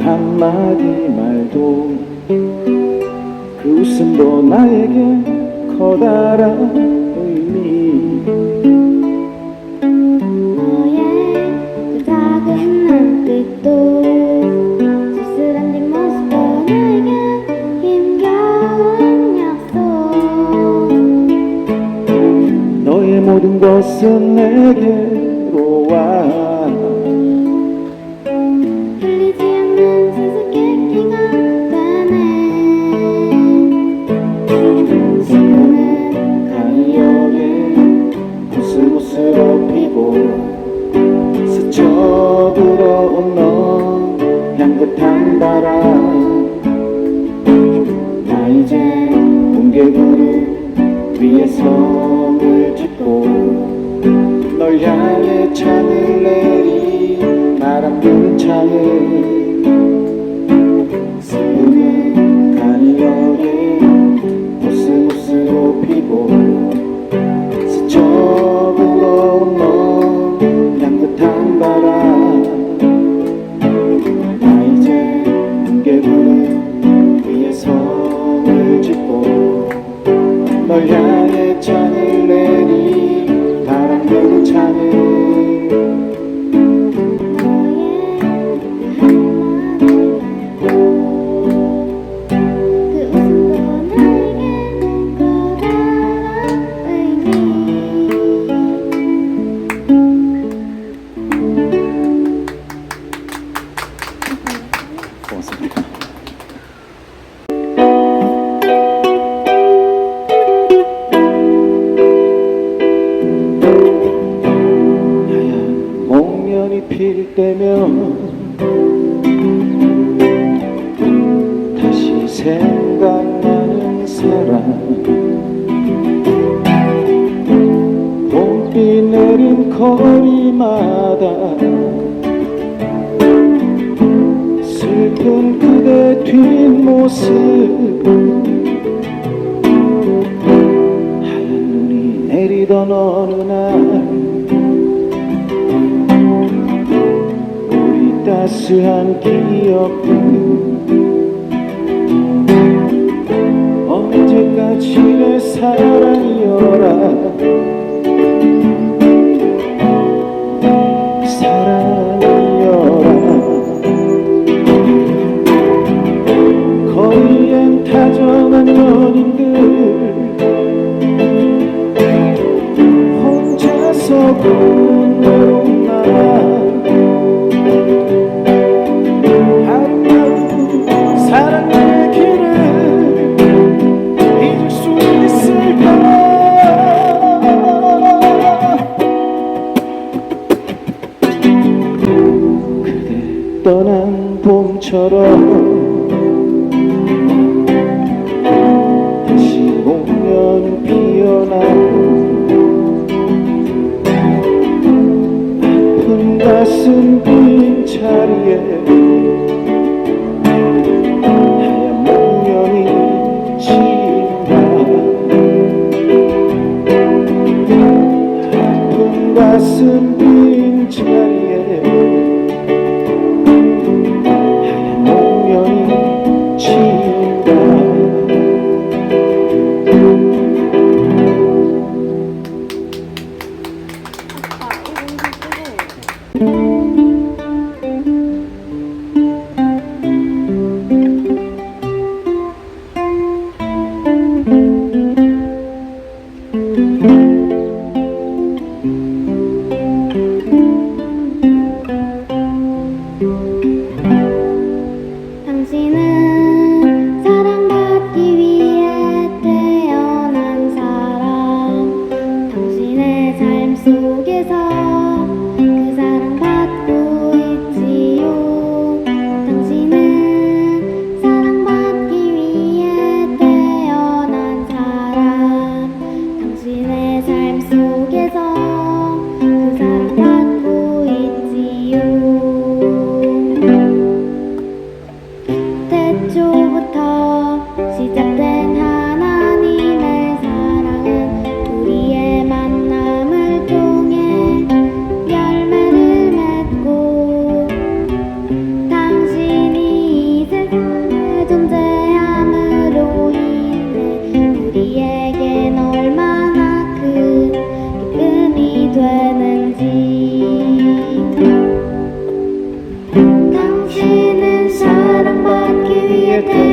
한마디 말도 그 웃음도 나에게 커다란 의미. 너의 그 작은 눈빛도 쓸쓸한 내겐 힘겨운 약속 너의 모든 것은 내게로 와 뭉게구름 위에 성을 짓고 널 향해 창을 내리 부는 창을 thank you 슬픈 그대 뒷모습. 하얀 눈이 내리던 어느 날 우리 따스한 기억들 언제까지 내 사랑이여라 혼자서 걷는 날 아름다운 사랑의 길을 잊을 수 있을까? 그대 떠난 봄처럼 아픈 가슴 빈 자리에 하얀 목련이 진다 아픈 가슴 빈 자리에 Thank you.